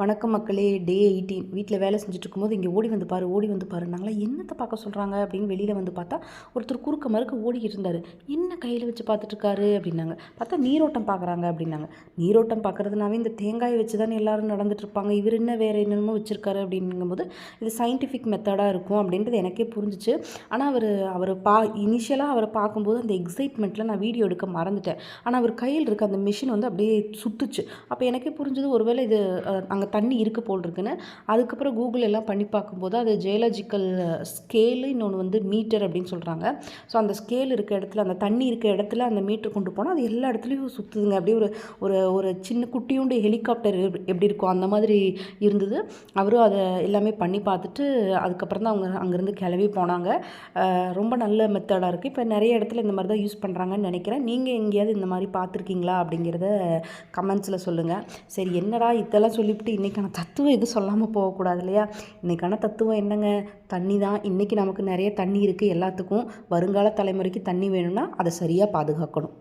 வணக்கம் மக்களே டே எயிட்டீன். வீட்டில் வேலை செஞ்சுட்டு இருக்கும்போது இங்கே ஓடி வந்து பாரு ஓடி வந்து பாரு. நாங்களா என்னத்தை பார்க்க சொல்கிறாங்க அப்படின்னு வெளியில் வந்து பார்த்தா ஒருத்தர் குறுக்க மறுக்க ஓடிக்கிட்டு இருந்தார். என்ன கையில் வச்சு பார்த்துட்ருக்காரு அப்படின்னாங்க. பார்த்தா நீரோட்டம் பார்க்குறாங்க அப்படின்னாங்க. நீரோட்டம் பார்க்குறதுனாவே இந்த தேங்காயை வச்சு தானே எல்லாரும் நடந்துட்டுருப்பாங்க இவர் என்ன வேறு என்னென்னமோ வச்சுருக்காரு அப்படிங்கும்போது இது சயின்டிஃபிக் மெத்தடாக இருக்கும் அப்படின்றது எனக்கே புரிஞ்சிச்சு. ஆனால் அவர் அவர் பா இனிஷியலாக அவரை பார்க்கும்போது அந்த எக்ஸைட்மெண்ட்டில் நான் வீடியோ எடுக்க மறந்துட்டேன். ஆனால் அவர் கையில் இருக்க அந்த மிஷின் வந்து அப்படியே சுத்துச்சு. அப்போ எனக்கே புரிஞ்சது ஒருவேளை இது அங்கே தண்ணி இருக்குது போல் இருக்குன்னு அதுக்கப்புறம் கூகுள் எல்லாம் பண்ணி பார்க்கும்போது அது ஜியலாஜிக்கல் ஸ்கேலு இன்னொன்று வந்து மீட்டர் அப்படின்னு சொல்கிறாங்க ஸோ அந்த ஸ்கேல் இருக்க இடத்துல அந்த தண்ணி இருக்க இடத்துல அந்த மீட்டர் கொண்டு போனால் அது எல்லா இடத்துலையும் சுற்றுதுங்க அப்படியே ஒரு ஒரு ஒரு சின்ன குட்டியுண்டு ஹெலிகாப்டர் எப்படி இருக்கும் அந்த மாதிரி இருந்தது. அவரும் அதை எல்லாமே பண்ணி பார்த்துட்டு அதுக்கப்புறம் தான் அவங்க அங்கேருந்து கிளம்பி போனாங்க. ரொம்ப நல்ல மெத்தடாக இருக்குது இப்போ நிறைய இடத்துல இந்த மாதிரி தான் யூஸ் பண்ணுறாங்கன்னு நினைக்கிறேன். நீங்கள் எங்கேயாவது இந்த மாதிரி பார்த்துருக்கீங்களா அப்படிங்கிறத கமெண்ட்ஸில் சொல்லுங்கள் சரி என்னடா இதெல்லாம் சொல்லிவிட்டு இன்றைக்கான தத்துவம் எதுவும் சொல்லாமல் போகக்கூடாது இல்லையா? இன்றைக்கான தத்துவம் என்னங்க? தண்ணி தான். இன்றைக்கி நமக்கு நிறைய தண்ணி இருக்குது எல்லாத்துக்கும். வருங்கால தலைமுறைக்கு தண்ணி வேணும்னா அதை சரியாக பாதுகாக்கணும்.